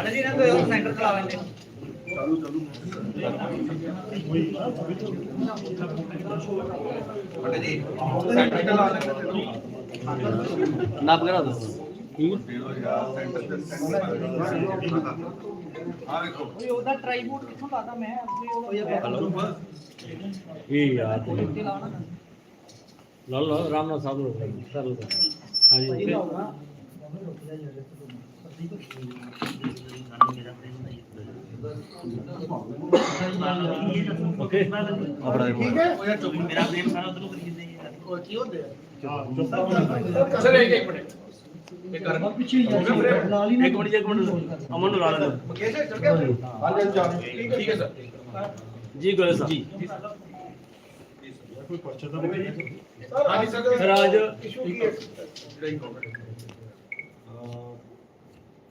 ਅਰੇ ਜੀ ਇਹਨਾਂ ਦੇ ਸੈਂਟਰ ਚਲਾ ਲੈਂਦੇ ਅਰੇ ਜੀ ਸੈਂਟਰ ਚਲਾ ਲੈਂਦੇ ਨਾਪ ਕਰਾ ਦੋ ਆ ਵੇਖੋ ਓਏ ਉਹਦਾ ਟ੍ਰਾਈਪੋਡ ਕਿੱਥੋਂ ਲਾਦਾ ਮੈਂ ਅੱਗੇ ਉਹ ਇਹ ਯਾਰ ਤੇ ਲਾਉਣਾ ਲਾ ਲਾ ਰਾਮ ਨਾਲ ਸਾਹਿਬ ਲੋਕ ਕਰ ਲਓ ਹਾਂਜੀ ਇਹ ਓਕੇ ਲਾਉਣਾ ਓਕੇ ਆਪਣਾ ਉਹ ਯਾਰ ਚੁੱਪ ਮੇਰਾ ਬ੍ਰੇਨ ਸਾਰਾ ਉਧਰੋਂ ਕਰੀ ਜਾਂਦੇ ਯਾਰ ਕੀ ਹੁੰਦੇ ਸਰ ਇੱਕ ਇੱਕ ਮਿੰਟ ਇਹ ਕਰ ਪਿੱਛੇ ਨਾਲ ਹੀ ਇੱਕ ਮਿੰਟ ਇੱਕ ਮਿੰਟ ਅਮਨ ਨੂੰ ਲਾ ਲੈਣ ਮੁਕੇਸ਼ ਚੱਲ ਗਿਆ ਹਾਂਜੀ ਚੱਲ ਠੀਕ ਹੈ ਸਰ ਜੀ ਗੋਲੇ ਸਾਹਿਬ ਜੀ ਹਾਂਜੀ ਸਰ ਸਰ ਅੱਜ ਇਸ਼ੂ ਕੀ ਹੈ ਜਿਹੜਾ ਹੀ comment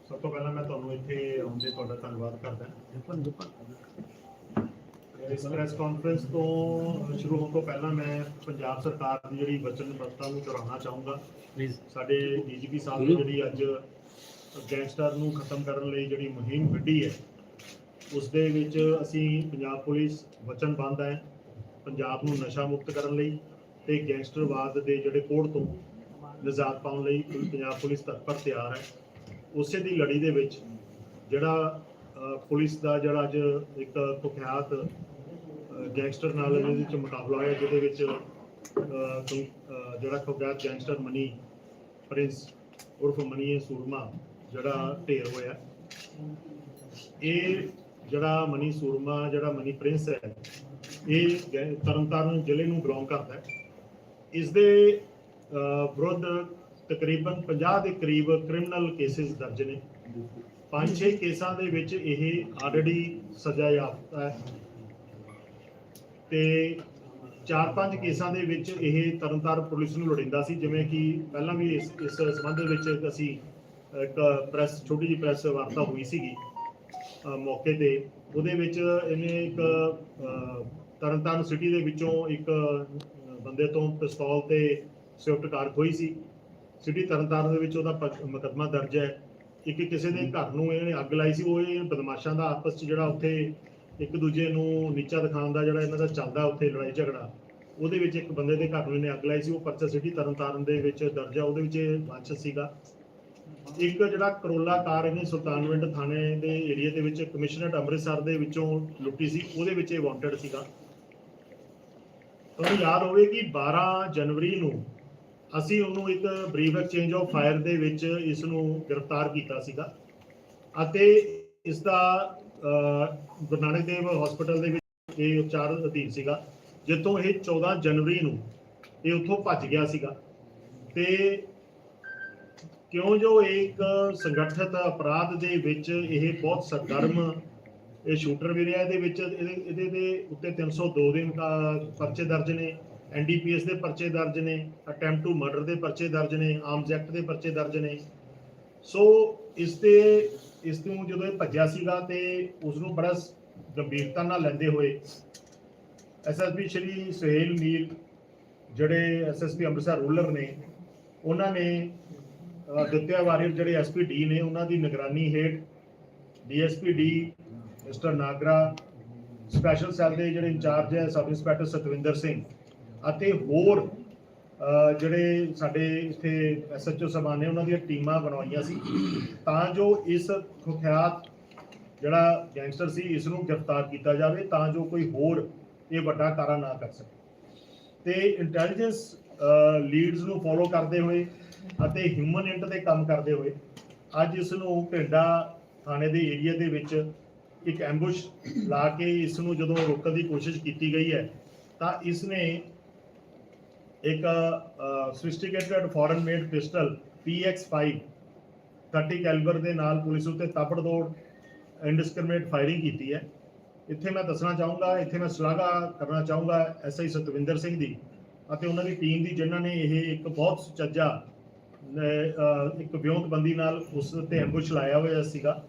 ਸਭ ਤੋਂ ਪਹਿਲਾਂ ਮੈਂ ਤੁਹਾਨੂੰ ਇੱਥੇ ਆਉਣ ਦੇ ਤੁਹਾਡਾ ਧੰਨਵਾਦ ਕਰਦਾ। ਇਸ ਪ੍ਰੈਸ ਕਾਨਫਰੰਸ ਤੋਂ ਸ਼ੁਰੂ ਹੋਣ ਤੋਂ ਪਹਿਲਾਂ ਮੈਂ ਪੰਜਾਬ ਸਰਕਾਰ ਦੀ ਜਿਹੜੀ ਵਚਨਬੱਧਤਾ ਨੂੰ ਦੁਹਰਾਉਣਾ ਚਾਹੂੰਗਾ। ਪਲੀਜ਼ ਸਾਡੇ ਡੀਜੀਪੀ ਸਾਹਿਬ ਨੇ ਜਿਹੜੀ ਅੱਜ ਗੈਂਗਸਟਰ ਨੂੰ ਖਤਮ ਕਰਨ ਲਈ ਜਿਹੜੀ ਮੁਹਿੰਮ ਵਿੱਢੀ ਹੈ ਉਸ ਦੇ ਵਿੱਚ ਅਸੀਂ ਪੰਜਾਬ ਪੁਲਿਸ ਵਚਨਬੱਧ ਹੈ ਪੰਜਾਬ ਨੂੰ ਨਸ਼ਾ ਮੁਕਤ ਕਰਨ ਲਈ ਤੇ ਗੈਂਗਸਟਰਵਾਦ ਦੇ ਜਿਹੜੇ ਕੋੜ ਤੋਂ ਨਿਜਾਤ ਪਾਉਣ ਲਈ ਪੰਜਾਬ ਪੁਲਿਸ ਤਤਪਰ ਤਿਆਰ ਹੈ। ਉਸੇ ਦੀ ਲੜੀ ਦੇ ਵਿੱਚ ਜਿਹੜਾ ਪੁਲਿਸ ਦਾ ਜਿਹੜਾ ਅੱਜ ਇੱਕ ਕੁਖਿਆਤ ਗੈਂਗਸਟਰ ਨਾਲ ਇਹਦੇ ਵਿੱਚ ਮੁਕਾਬਲਾ ਹੋਇਆ ਜਿਹਦੇ ਵਿੱਚ ਕੋਈ, ਜਿਹੜਾ ਕੁਖਿਆਤ ਗੈਂਗਸਟਰ ਮਨੀ ਪ੍ਰਿੰਸ ਉਰਫ ਮਨੀ ਸੂਰਮਾ ਜਿਹੜਾ ਢੇਰ ਹੋਇਆ। ਇਹ ਜਿਹੜਾ ਮਨੀ ਸੂਰਮਾ ਜਿਹੜਾ ਮਨੀ ਪ੍ਰਿੰਸ ਹੈ ਇਹ ਗੈ- ਤਰਨਤਾਰਨ ਜ਼ਿਲ੍ਹੇ ਨੂੰ ਬਿਲੋਂਗ ਕਰਦਾ ਹੈ। ਇਸ ਦੇ ਵਿਰੁੱਧ ਤਕਰੀਬਨ 50 ਦੇ ਕਰੀਬ ਕ੍ਰਿਮੀਨਲ ਕੇਸਿਸ ਦਰਜ ਨੇ। ਪੰਜ ਛੇ ਕੇਸਾਂ ਦੇ ਵਿੱਚ ਇਹ ਆਲਰੇਡੀ ਸਜ਼ਾ ਯਾਫਤਾ ਹੈ। ਤੇ ਚਾਰ ਪੰਜ ਕੇਸਾਂ ਦੇ ਵਿੱਚ ਇਹ ਤਰਨਤਾਰਨ ਪੁਲਿਸ ਨੂੰ ਲੋੜਿੰਦਾ ਸੀ, ਜਿਵੇਂ ਕਿ ਪਹਿਲਾਂ ਵੀ ਇਸ ਇਸ ਸੰਬੰਧ ਵਿੱਚ ਅਸੀਂ ਇੱਕ ਪ੍ਰੈਸ ਛੋਟੀ ਜਿਹੀ ਪ੍ਰੈਸ ਵਾਰਤਾ ਹੋਈ ਸੀਗੀ ਮੌਕੇ ਤੇ। ਉਹਦੇ ਵਿੱਚ ਇਹਨੇ ਇੱਕ ਤਰਨਤਾਰਨ ਸਿਟੀ ਦੇ ਵਿੱਚੋਂ ਇੱਕ ਬੰਦੇ ਤੋਂ ਪਿਸਤੌਲ ਤੇ ਸਵਿਫਟ ਕਾਰ ਖੋਈ ਸੀ। ਸਿਟੀ ਤਰਨਤਾਰਨ ਦੇ ਵਿੱਚ ਉਹਦਾ ਮੁਕੱਦਮਾ ਦਰਜ ਹੈ ਇੱਕ ਕਿਸੇ ਦੇ ਘਰ ਨੂੰ ਇਹਨੇ ਅੱਗ ਲਾਈ ਸੀ ਉਹ ਇਹ ਬਦਮਾਸ਼ਾਂ ਦਾ ਆਪਸ 'ਚ ਜਿਹੜਾ ਉੱਥੇ ਇੱਕ ਦੂਜੇ ਨੂੰ ਨੀਚਾ ਦਿਖਾਉਣ ਦਾ ਜਿਹੜਾ ਇਹਨਾਂ ਦਾ ਚੱਲਦਾ ਉੱਥੇ ਲੜਾਈ ਝਗੜਾ ਉਹਦੇ ਵਿੱਚ ਇੱਕ ਬੰਦੇ ਦੇ ਘਰ ਨੂੰ ਇਹਨੇ ਅੱਗ ਲਾਈ ਸੀ ਉਹ ਪਰਚਾ ਸਿਟੀ ਤਰਨਤਾਰਨ ਦੇ ਵਿੱਚ ਦਰਜ ਹੈ ਉਹਦੇ ਵਿੱਚ ਵਾਚਸ ਸੀਗਾ। ਇੱਕ ਜਿਹੜਾ ਕਰੋਲਾ ਕਾਰ ਇਹਨੇ ਸੁਲਤਾਨਵਿੰਡ ਥਾਣੇ ਦੇ ਏਰੀਆ ਦੇ ਵਿੱਚ ਕਮਿਸ਼ਨਰੇਟ ਅੰਮ੍ਰਿਤਸਰ ਦੇ ਵਿੱਚੋਂ ਲੁੱਟੀ ਸੀ ਉਹਦੇ ਵਿੱਚ ਇਹ ਵਾਂਟਡ ਸੀਗਾ। ਤੁਹਾਨੂੰ ਯਾਦ ਹੋਵੇ ਕਿ 12 ਜਨਵਰੀ ਨੂੰ ਅਸੀਂ ਉਹਨੂੰ ਇੱਕ ਬਰੀਫ ਐਕਸਚੇਂਜ ਆਫ ਫਾਇਰ ਦੇ ਵਿੱਚ ਇਸ ਨੂੰ ਗ੍ਰਿਫਤਾਰ ਕੀਤਾ ਸੀਗਾ ਅਤੇ ਇਸ ਦਾ ਗੁਰੂ ਨਾਨਕ ਦੇਵ ਹਸਪੀਟਲ ਦੇ ਵਿੱਚ ਇਹ ਉਪਚਾਰ ਅਧੀਨ ਸੀਗਾ, ਜਿੱਥੋਂ ਇਹ 14 ਜਨਵਰੀ ਨੂੰ ਇਹ ਉੱਥੋਂ ਭੱਜ ਗਿਆ ਸੀਗਾ। ਤੇ ਕਿਉਂ ਜੋ ਇਹ ਇੱਕ ਸੰਗਠਿਤ ਅਪਰਾਧ ਦੇ ਵਿੱਚ ਇਹ ਬਹੁਤ ਸਰਗਰਮ ਇਹ ਸ਼ੂਟਰ ਵੀ ਰਿਹਾ, ਇਹਦੇ ਵਿੱਚ ਇਹਦੇ ਇਹਦੇ ਦੇ ਉੱਤੇ 302 ਦੇ ਮੁਕਾ- ਪਰਚੇ ਦਰਜ ਨੇ। ਐਨਡੀਪੀਐਸ ਦੇ ਪਰਚੇ ਦਰਜ ਨੇ ਅਟੈਂਪਟ ਟੂ ਮਰਡਰ ਦੇ ਪਰਚੇ ਦਰਜ ਨੇ ਆਰਮਸ ਐਕਟ ਦੇ ਪਰਚੇ ਦਰਜ ਨੇ। ਸੋ ਇਸ ਤੇ ਇਸ ਨੂੰ ਜਦੋਂ ਇਹ ਭੱਜਿਆ ਸੀਗਾ ਤੇ ਉਸ ਨੂੰ ਬੜਾ ਗੰਭੀਰਤਾ ਨਾਲ ਲੈਂਦੇ ਹੋਏ ਐਸਐਸਪੀ ਸ਼੍ਰੀ ਸੁਹੇਲ ਮੀਰ ਜਿਹੜੇ ਐਸਐਸਪੀ ਅੰਮ੍ਰਿਤਸਰ ਰੂਲਰ ਨੇ ਉਹਨਾਂ ਨੇ ਅ, ਦਿੱਤਿਆ ਵਾਰੀਅਰ ਜਿਹੜੇ ਐਸਪੀ ਡੀ ਨੇ ਉਹਨਾਂ ਦੀ ਨਿਗਰਾਨੀ ਹੇਠ DSP D mister Nagra special cell ਦੇ ਜਿਹੜੇ ਇੰਚਾਰਜ ਹੈ ਸਬ ਇੰਸਪੈਕਟਰ ਸਤਵਿੰਦਰ ਸਿੰਘ। ਅਤੇ ਹੋਰ ਜਿਹੜੇ ਸਾਡੇ ਇੱਥੇ ਐਸਐਚਓ ਸਾਹਿਬਾਨ ਨੇ ਉਹਨਾਂ ਦੀਆਂ ਟੀਮਾਂ ਬਣਵਾਈਆਂ ਸੀ, ਤਾਂ ਜੋ ਇਸ ਕੁਖਿਆਤ ਜਿਹੜਾ ਗੈਂਗਸਟਰ ਸੀ ਇਸ ਨੂੰ ਗ੍ਰਿਫਤਾਰ ਕੀਤਾ ਜਾਵੇ, ਤਾਂ ਜੋ ਕੋਈ ਹੋਰ ਇਹ ਵੱਡਾ ਕਾਰਾ ਨਾ ਕਰ ਸਕੇ। ਤੇ ਇੰਟੈਲੀਜੈਂਸ ਲੀਡਸ ਨੂੰ ਫੋਲੋ ਕਰਦੇ ਹੋਏ ਅਤੇ ਹਿਊਮਨ ਇੰਟ ਤੇ ਕੰਮ ਕਰਦੇ ਹੋਏ, ਅੱਜ ਇਸ ਨੂੰ ਪਿੰਡਾ ਥਾਣੇ ਦੇ ਏਰੀਆ ਦੇ ਵਿੱਚ ਇੱਕ ਐਂਬੁਸ਼ ਲਾ ਕੇ ਇਸ ਨੂੰ ਜਦੋਂ ਰੋਕਣ ਦੀ ਕੋਸ਼ਿਸ਼ ਕੀਤੀ ਗਈ ਹੈ, ਤਾਂ ਇਸ ਨੇ ਇੱਕ sophisticated foreign made pistol PX5 30 calibre ਦੇ ਨਾਲ ਪੁਲਿਸ ਉੱਤੇ ਤਾਬੜਤੋੜ ਇਨਡਿਸਕ੍ਰਿਮੀਨੇਟ ਫਾਇਰਿੰਗ ਕੀਤੀ ਹੈ। ਇੱਥੇ ਮੈਂ ਦੱਸਣਾ ਚਾਹੂੰਗਾ, ਇੱਥੇ ਮੈਂ ਸ਼ਲਾਘਾ ਕਰਨਾ ਚਾਹੂੰਗਾ ਐਸਆਈ ਸਤਵਿੰਦਰ ਸਿੰਘ ਦੀ ਅਤੇ ਉਹਨਾਂ ਦੀ ਟੀਮ ਦੀ, ਜਿਨ੍ਹਾਂ ਨੇ ਇਹ ਇੱਕ ਬਹੁਤ ਸੁਚੱਜਾ ਇੱਕ ਵਿਉਂਤਬੰਦੀ ਨਾਲ ਉਸ ਉੱਤੇ ਐਂਬੁਸ਼ ਲਾਇਆ ਹੋਇਆ ਸੀਗਾ।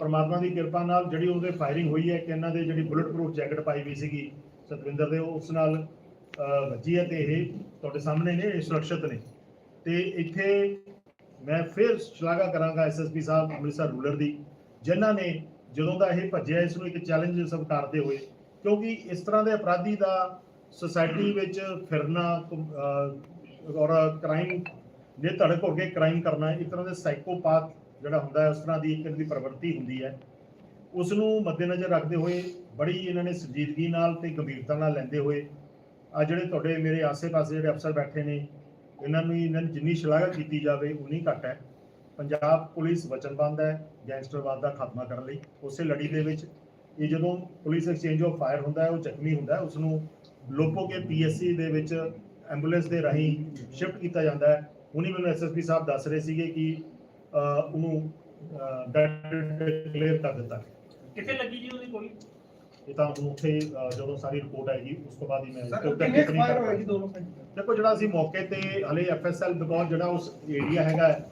ਪਰਮਾਤਮਾ ਦੀ ਕਿਰਪਾ ਨਾਲ ਜਿਹੜੀ ਉਹਦੇ ਫਾਇਰਿੰਗ ਹੋਈ ਹੈ, ਕਿ ਇਹਨਾਂ ਦੇ ਜਿਹੜੀ ਬੁਲਟ ਪ੍ਰੂਫ ਜੈਕਟ ਪਾਈ ਵੀ ਸੀਗੀ ਸਤਵਿੰਦਰ ਦੇ, ਉਸ ਨਾਲ ਵੱਜੀ ਹੈ ਤੇ ਇਹ ਤੁਹਾਡੇ ਸਾਹਮਣੇ ਨੇ, ਇਹ ਸੁਰੱਖਿਅਤ ਨੇ। ਤੇ ਇੱਥੇ ਮੈਂ ਫਿਰ ਸ਼ਲਾਘਾ ਕਰਾਂਗਾ ਐਸਐਸਪੀ ਸਾਹਿਬ ਅੰਮ੍ਰਿਤਸਰ ਰੂਰਲ ਦੀ, ਜਿਨ੍ਹਾਂ ਨੇ ਜਦੋਂ ਦਾ ਇਹ ਭੱਜਿਆ, ਇਸ ਨੂੰ ਇੱਕ ਚੈਲੰਜ ਸਵੀਕਾਰਦੇ ਹੋਏ, ਕਿਉਂਕਿ ਇਸ ਤਰ੍ਹਾਂ ਦੇ ਅਪਰਾਧੀ ਦਾ ਸੁਸਾਇਟੀ ਵਿੱਚ ਫਿਰਨਾ ਔਰ ਕ੍ਰਾਈਮ ਦੇ ਧੜਕ ਹੋ ਕੇ ਕ੍ਰਾਈਮ ਕਰਨਾ, ਇੱਕ ਤਰ੍ਹਾਂ ਦੇ ਸਾਈਕੋਪਾਥ ਜਿਹੜਾ ਹੁੰਦਾ ਹੈ, ਉਸ ਤਰ੍ਹਾਂ ਦੀ ਇੱਕ ਦੀ ਪ੍ਰਵਰਤੀ ਹੁੰਦੀ ਹੈ। ਉਸ ਨੂੰ ਮੱਦੇਨਜ਼ਰ ਰੱਖਦੇ ਹੋਏ ਬੜੀ ਇਹਨਾਂ ਨੇ ਸੰਜੀਦਗੀ ਨਾਲ ਤੇ ਗੰਭੀਰਤਾ ਨਾਲ ਲੈਂਦੇ ਹੋਏ ਆ ਜਿਹੜੇ ਤੁਹਾਡੇ ਮੇਰੇ ਆਸੇ-ਪਾਸੇ ਜਿਹੜੇ ਅਫਸਰ ਬੈਠੇ ਨੇ, ਇਹਨਾਂ ਨੂੰ ਇਹਨਾਂ ਦੀ ਜਿੰਨੀ ਸ਼ਲਾਘਾ ਕੀਤੀ ਜਾਵੇ, ਉਨੀ ਘੱਟ ਹੈ। ਪੰਜਾਬ ਪੁਲਿਸ ਵਚਨਬੰਦ ਹੈ, ਗੈਂਗਸਟਰਵਾਦ ਦਾ ਖਾਤਮਾ ਕਰਨ ਲਈ। ਉਸੇ ਲੜੀ ਦੇ ਵਿੱਚ ਇਹ ਜਦੋਂ ਪੁਲਿਸ ਐਕਸਚੇਂਜ ਆਫ ਫਾਇਰ ਹੁੰਦਾ ਹੈ, ਉਹ ਜ਼ਖਮੀ ਹੁੰਦਾ ਹੈ ਉਸ ਨੂੰ ਲੋਪੋ ਕੇ ਪੀਐਸਸੀ ਦੇ ਵਿੱਚ ਐਂਬੂਲੈਂਸ ਦੇ ਰਾਹੀਂ ਸ਼ਿਫਟ ਕੀਤਾ ਜਾਂਦਾ ਹੈ। ਉਹਨੇ ਮੈਨੂੰ ਐਸਐਸਪੀ ਸਾਹਿਬ ਦੱਸ ਰਹੇ ਸੀਗੇ ਕਿ ਉਹਨੂੰ ਡੈਡ ਡਿਕਲੇਅਰ ਕਰ ਦਿੱਤਾ। ਕਿੱਥੇ ਲੱਗੀ ਜੀ ਉਹਦੀ ਗੋਲੀ? ਇਹ ਤਾਂ ਹੁਣ ਉੱਥੇ ਜਦੋਂ ਸਾਰੀ ਰਿਪੋਰਟ ਆਏਗੀ ਉਸ ਤੋਂ ਬਾਅਦ ਹੀ ਮੈਂ ਸਰ ਕਿੰਨੇ ਟਿੱਪਣੀ ਐਕਸਪਾਇਰ ਕਰ ਹੋਏ ਜੀ ਦੋਨੋਂ ਦੇਖੋ ਜਿਹੜਾ ਅਸੀਂ ਮੌਕੇ ਤੇ ਹਲੇ ਐਫਐਸਐਲ ਬਿਕੋਜ਼ ਜਿਹੜਾ ਉਸ ਏਰੀਆ ਹੈਗਾ ਹੈ,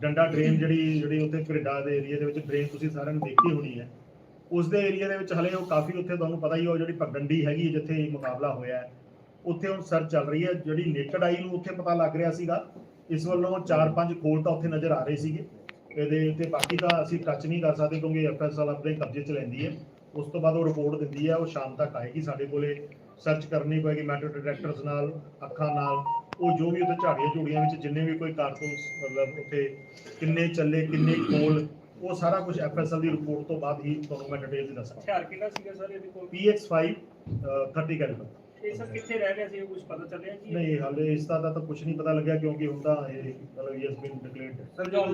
ਡੰਡਾ ਡਰੇਨ ਜਿਹੜੀ ਜਿਹੜੀ ਉੱਥੇ ਕੈਨੇਡਾ ਦੇ ਏਰੀਆ ਦੇ ਵਿੱਚ ਡਰੇਨ ਤੁਸੀਂ ਸਾਰਿਆਂ ਨੇ ਦੇਖੀ ਹੋਣੀ ਹੈ। ਉਸ ਦੇ ਏਰੀਆ ਦੇ ਵਿੱਚ ਹਲੇ ਉਹ ਕਾਫੀ ਉੱਥੇ ਤੁਹਾਨੂੰ ਪਤਾ ਹੀ ਹੋ ਜਿਹੜੀ ਪਗਡੰਡੀ ਹੈਗੀ ਹੈ, ਜਿੱਥੇ ਇਹ ਮੁਕਾਬਲਾ ਹੋਇਆ ਹੈ। ਉੱਥੇ ਹੁਣ ਸਰਚ ਚੱਲ ਰਹੀ ਹੈ ਜਿਹੜੀ ਨੇਕਡ ਆਈ ਨੂੰ ਉੱਥੇ ਪਤਾ ਲੱਗ ਰਿਹਾ ਸੀਗਾ। ਇਸ ਵੱਲੋਂ 4-5 ਖੋਲ ਤਾਂ ਉੱਥੇ ਨਜ਼ਰ ਆ ਰਹੇ ਸੀਗੇ। ਇਹਦੇ ਤੇ ਬਾਕੀ ਤਾਂ ਅਸੀਂ ਟੱਚ ਨਹੀਂ ਕਰ ਸਕਦੇ ਕਿਉਂਕਿ ਐਫਐਸਐਲ ਆਪਣੇ ਕਬਜ਼ੇ 'ਚ ਲੈਂਦੀ ਹੈ। ਉਸ ਤੋਂ ਬਾਅਦ ਉਹ ਰਿਪੋਰਟ ਦਿੰਦੀ ਹੈ ਉਹ ਸ਼ਾਮ ਤੱਕ ਆਏਗੀ ਸਾਡੇ ਕੋਲੇ ਸਰਚ ਕਰਨੀ ਪਏਗੀ ਮੈਟਰ ਡਿਟੈਕਟਰਸ ਨਾਲ ਅੱਖਾਂ ਨਾਲ ਉਹ ਜੋ ਵੀ ਉੱਥੇ ਝਾੜੀਆਂ ਝੂੜੀਆਂ ਵਿੱਚ ਜਿੰਨੇ ਵੀ ਕੋਈ ਕਾਰਤੂਸ ਮਤਲਬ ਉੱਥੇ ਕਿੰਨੇ ਚੱਲੇ ਕਿੰਨੇ ਕੋਲ ਉਹ ਸਾਰਾ ਕੁਝ ਐਫਐਸਐਲ ਦੀ ਰਿਪੋਰਟ ਤੋਂ ਬਾਅਦ ਹੀ ਤੁਹਾਨੂੰ ਮੈਂ ਡਿਟੇਲ ਦੱਸਾਂਗਾ ਹਥਿਆਰ ਕਿਹੜਾ ਸੀਗਾ ਸਰ ਇਹਦੇ ਕੋਲ? PX5 ਅਹ, 30 ਕੈਲੀਬਰ ਇਹ ਸਰ ਕਿੱਥੇ ਰਹਿ ਰਿਹਾ ਸੀ ਕੁਝ ਪਤਾ ਚੱਲਿਆ ਜੀ ਨਹੀਂ ਹਾਲੇ ਇਸ ਦਾ ਤਾਂ ਕੁਝ ਨਹੀਂ ਪਤਾ ਲੱਗਿਆ ਕਿਉਂਕਿ ਹੁਣ ਤਾਂ ਇਹ ਮਤਲਬ ਯੈਸ ਬੀਨ ਡਿਕਲੇਅਰਡ ਸਰ ਜੋ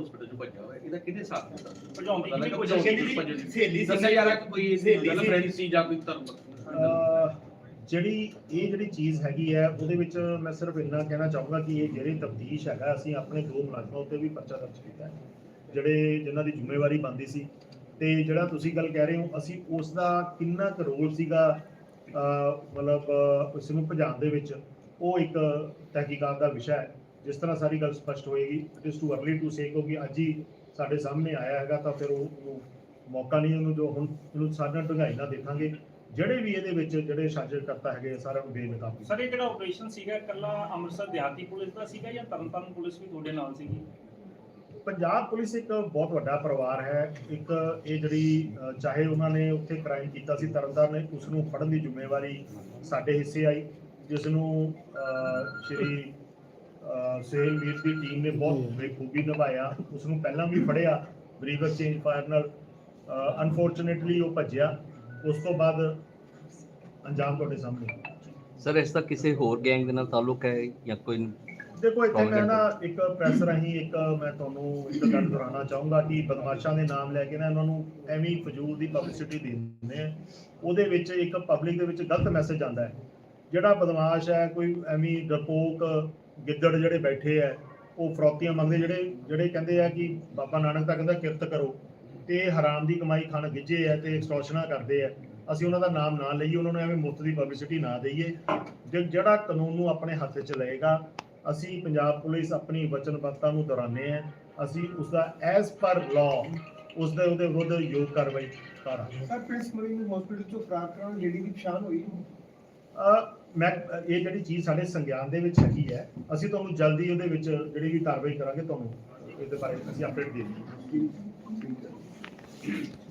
ਹਸਪੀਟਲ ਚ ਭੱਜਿਆ ਹੋਇਆ ਇਹਦਾ ਕਿਹਦੇ ਸਾਥ ਕਿਹਦੀ ਕੋਸ਼ਿਸ਼ ਕੀਤੀ। ਸਹੇਲੀ। ਦੱਸਿਆ ਕੋਈ। ਫਰੈਂਡ ਸੀ ਜਾਂ ਕੋਈ ਧਰਮ ਜਿਹੜੀ ਇਹ ਜਿਹੜੀ ਚੀਜ਼ ਹੈਗੀ ਹੈ ਉਹਦੇ ਵਿੱਚ ਮੈਂ ਸਿਰਫ ਇੰਨਾ ਕਹਿਣਾ ਚਾਹੂੰਗਾ ਕਿ ਇਹ ਜਿਹੜੀ ਤਫਤੀਸ਼ ਹੈਗਾ ਅਸੀਂ ਆਪਣੇ ਦੋ ਮੁਲਾਜ਼ਮਾਂ ਉੱਤੇ ਵੀ ਪਰਚਾ ਦਰਜ ਕੀਤਾ ਹੈ ਜਿਹੜੇ ਜਿਨ੍ਹਾਂ ਦੀ ਜ਼ਿੰਮੇਵਾਰੀ ਬਣਦੀ ਸੀ ਤੇ ਜਿਹੜਾ ਤੁਸੀਂ ਗੱਲ ਕਹਿ ਰਹੇ ਹੋ ਅਸੀਂ ਉਸ ਦਾ ਕਿੰਨਾ ਕੁ ਰੋਲ ਸੀਗਾ ਮਤਲਬ ਉਸ ਨੂੰ ਭਜਾਉਣ ਦੇ ਵਿੱਚ ਉਹ ਇੱਕ ਤਹਿਕੀਕਾਤ ਦਾ ਵਿਸ਼ਾ ਹੈ। ਜਿਸ ਤਰ੍ਹਾਂ ਸਾਰੀ ਗੱਲ ਸਪਸ਼ਟ ਹੋਏਗੀ it is too early to say ਕਿਉਂਕਿ ਅੱਜ ਹੀ ਸਾਡੇ ਸਾਹਮਣੇ ਆਇਆ ਹੈਗਾ, ਤਾਂ ਫਿਰ ਉਹ ਮੌਕਾ ਨਹੀਂ ਉਹਨੂੰ ਜੋ ਹੁਣ ਉਹਨੂੰ ਸਾਡਾ ਢੰਗਾਈ ਨਾਲ ਦੇਖਾਂਗੇ। ਜਿਹੜੇ ਵੀ ਇਹਦੇ ਵਿੱਚ ਜਿਹੜੇ ਸਾਜ਼ਿਸ਼ ਹੈਗੇ ਸਾਰਿਆਂ ਨੂੰ ਬੇਨਕਾਬ ਸਰ, ਇਹ ਜਿਹੜਾ ਆਪਰੇਸ਼ਨ ਸੀਗਾ, ਇਕੱਲਾ ਅੰਮ੍ਰਿਤਸਰ ਦਿਹਾਤੀ ਪੁਲਿਸ ਦਾ ਸੀਗਾ ਜਾਂ ਤਰਨਤਾਰਨ ਪੁਲਿਸ ਵੀ ਤੁਹਾਡੇ ਨਾਲ ਸੀਗੀ? ਪੰਜਾਬ ਪੁਲਿਸ ਇੱਕ ਬਹੁਤ ਵੱਡਾ ਪਰਿਵਾਰ ਹੈ। ਇੱਕ ਇਹ ਜਿਹੜੀ ਚਾਹੇ ਉਹਨਾਂ ਨੇ ਉੱਥੇ ਕ੍ਰਾਈਮ ਕੀਤਾ ਸੀ ਤਰਨਤਾਰਨ ਨੇ ਉਸ ਨੂੰ ਫੜਨ ਦੀ ਜ਼ਿੰਮੇਵਾਰੀ ਸਾਡੇ ਹਿੱਸੇ ਆਈ ਜਿਸ ਨੂੰ ਅ, ਸ਼੍ਰੀ ਅ, ਸੁਹੇਲ ਮੀਰ ਦੀ ਟੀਮ ਨੇ ਬਹੁਤ ਬੇਖੂਬੀ ਨਿਭਾਇਆ। ਉਸ ਨੂੰ ਪਹਿਲਾਂ ਵੀ ਫੜਿਆ ਬਰੀਕ ਐਕਸਚੇਂਜ ਫਾਇਰ ਨਾਲ। ਅਨਫੋਰਚੂਨੇਟਲੀ ਉਹ ਭੱਜਿਆ। ਉਸ ਤੋਂ ਬਾਅਦ ਅੰਜਾਮ ਤੁਹਾਡੇ ਸਾਹਮਣੇ। ਸਰ ਇਸ ਦਾ ਕਿਸੇ ਹੋਰ ਗੈਂਗ ਦੇ ਨਾਲ ਤਾਲੁਕ ਹੈ ਜਾਂ ਕੋਈ ਦੇਖੋ ਇੱਥੇ ਮੈਂ ਨਾ ਇੱਕ ਪ੍ਰੈਸ ਰਾਹੀਂ ਇੱਕ ਮੈਂ ਤੁਹਾਨੂੰ ਇੱਕ ਗੱਲ ਦੁਹਰਾਉਣਾ ਚਾਹੂੰਗਾ ਕਿ ਬਦਮਾਸ਼ਾਂ ਦੇ ਨਾਮ ਲੈ ਕੇ ਨਾ ਇਹਨਾਂ ਨੂੰ ਐਵੇਂ ਹੀ ਫਜ਼ੂਲ ਦੀ ਪਬਲਿਸਿਟੀ ਦੇ ਦਿੰਦੇ ਆ। ਉਹਦੇ ਵਿੱਚ ਇੱਕ ਪਬਲਿਕ ਦੇ ਵਿੱਚ ਗਲਤ ਮੈਸੇਜ ਆਉਂਦਾ ਹੈ। ਜਿਹੜਾ ਬਦਮਾਸ਼ ਹੈ ਕੋਈ ਐਵੇਂ ਡਰਪੋਕ ਗਿੱਦੜ ਜਿਹੜੇ ਬੈਠੇ ਆ ਉਹ ਫਰੌਤੀਆਂ ਮੰਗਦੇ ਜਿਹੜੇ ਜਿਹੜੇ ਕਹਿੰਦੇ ਆ ਕਿ ਬਾਬਾ ਨਾਨਕ ਤਾਂ ਕਹਿੰਦਾ ਕਿਰਤ ਕਰੋ ਤੇ ਹਰਾਮ ਦੀ ਕਮਾਈ ਖਾਣ ਗਿੱਜੇ ਆ ਤੇ ਐਕਸਟੋਰਸ਼ਨਾਂ ਕਰਦੇ ਆ। ਅਸੀਂ ਉਹਨਾਂ ਦਾ ਨਾਮ ਨਾ ਲਈਏ ਉਹਨਾਂ ਨੂੰ ਐਵੇਂ ਮੁਫਤ ਦੀ ਪਬਲਿਸਿਟੀ ਨਾ ਦਈਏ। ਜਿਹੜਾ ਕਾਨੂੰਨ ਨੂੰ ਆਪਣੇ ਹੱਥ 'ਚ ਲਏਗਾ ਅਸੀਂ ਪੰਜਾਬ ਪੁਲਿਸ ਆਪਣੀ ਵਚਨਬੱਧਤਾ ਨੂੰ ਦੁਹਰਾਉਂਦੇ ਹਾਂ ਅਸੀਂ ਉਸ ਦਾ ਐਜ਼ ਪਰ ਲਾਅ ਉਸ ਦੇ ਉਹਦੇ ਵਿਰੁੱਧ ਯੋਗ ਕਾਰਵਾਈ ਕਰਾਂਗੇ ਸਰ ਪ੍ਰਿੰਸ ਮਰੀਨ ਹਸਪੀਟਲ ਚੋਂ ਫਰਾਰ ਕਰਾਉਣ ਲੇਡੀ ਦੀ ਪਛਾਣ ਹੋਈ ਮੈਂ ਇਹ ਜਿਹੜੀ ਚੀਜ਼ ਸਾਡੇ ਸੰਗਿਆਨ ਦੇ ਵਿੱਚ ਹੈਗੀ ਹੈ ਅਸੀਂ ਤੁਹਾਨੂੰ ਜਲਦੀ ਉਹਦੇ ਵਿੱਚ ਜਿਹੜੀ ਵੀ ਕਾਰਵਾਈ ਕਰਾਂਗੇ ਤੁਹਾਨੂੰ ਇਹਦੇ ਬਾਰੇ ਅਸੀਂ ਅਪਡੇਟ ਦੇ ਦਿਆਂਗੇ ਠੀਕ ਹੈ।